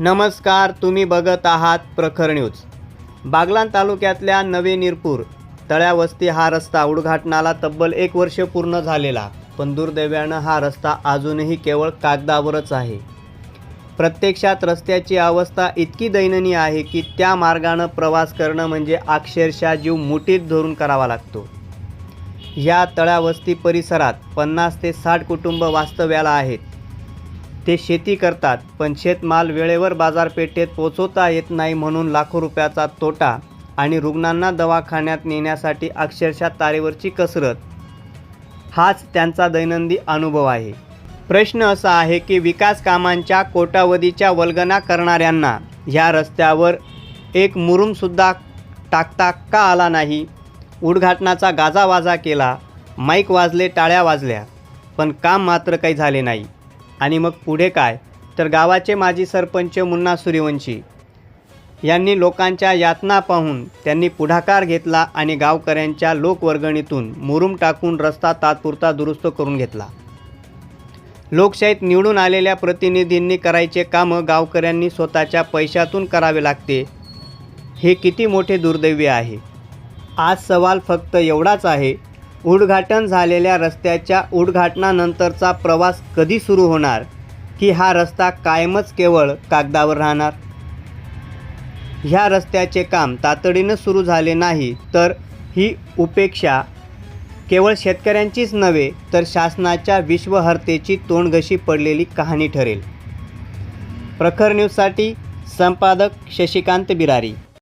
नमस्कार तुम्ही बघत आहात प्रखर न्यूज. बागलान तालुक्यातल्या नवे निरपूर तळ्यावस्ती हा रस्ता उद्घाटनाला तब्बल एक वर्ष पूर्ण झालेला पण दुर्दैवानं हा रस्ता अजूनही केवळ कागदावरच आहे. प्रत्यक्षात रस्त्याची अवस्था इतकी दयनीय आहे की त्या मार्गानं प्रवास करणं म्हणजे अक्षरशः जीव मुठीत धरून करावा लागतो. या तळ्यावस्ती परिसरात पन्नास ते साठ कुटुंब वास्तव्याला आहेत. ते शेती करतात पण शेतमाल वेळेवर बाजारपेठेत पोचवता येत नाही म्हणून लाखो रुपयाचा तोटा आणि रुग्णांना दवाखान्यात नेण्यासाठी अक्षरशः तारेवरची कसरत. हाच त्यांचा दैनंदिन अनुभव आहे. प्रश्न असा आहे की विकास कामांच्या कोटावधीच्या वल्गना करणाऱ्यांना ह्या रस्त्यावर एक मुरुमसुद्धा टाकता का आला नाही? उद्घाटनाचा गाजावाजा केला माईक वाजले टाळ्या वाजल्या पण काम मात्र काही झाले नाही. आणि मग पुढे काय? तर गावाचे माजी सरपंच मुन्ना सूर्यवंशी. यांनी लोकांच्या यातना पाहून त्यांनी पुढाकार घेतला आणि गावकऱ्यांच्या लोकवर्गणीतून मुरुम टाकून रस्ता तात्पुरता दुरुस्त करून घेतला. लोकशाहीत निवडून आलेल्या प्रतिनिधींनी करायचे कामं गावकऱ्यांनी स्वतःच्या पैशातून करावे लागते. हे किती मोठे दुर्दैवी आहे. आज सवाल फक्त एवढाच आहे उद्घाटन झालेल्या रस्त्याच्या उद्घाटनानंतरचा प्रवास कधी सुरू होणार? की हा रस्ता कायमच केवळ कागदावर राहणार? ह्या रस्त्याचे काम तातडीनं सुरू झाले नाही तर ही उपेक्षा केवळ शेतकऱ्यांचीच नव्हे तर शासनाच्या विश्वहर्तेची तोंडघशी पडलेली कहाणी ठरेल. प्रखर न्यूजसाठी संपादक शशिकांत बिरारी.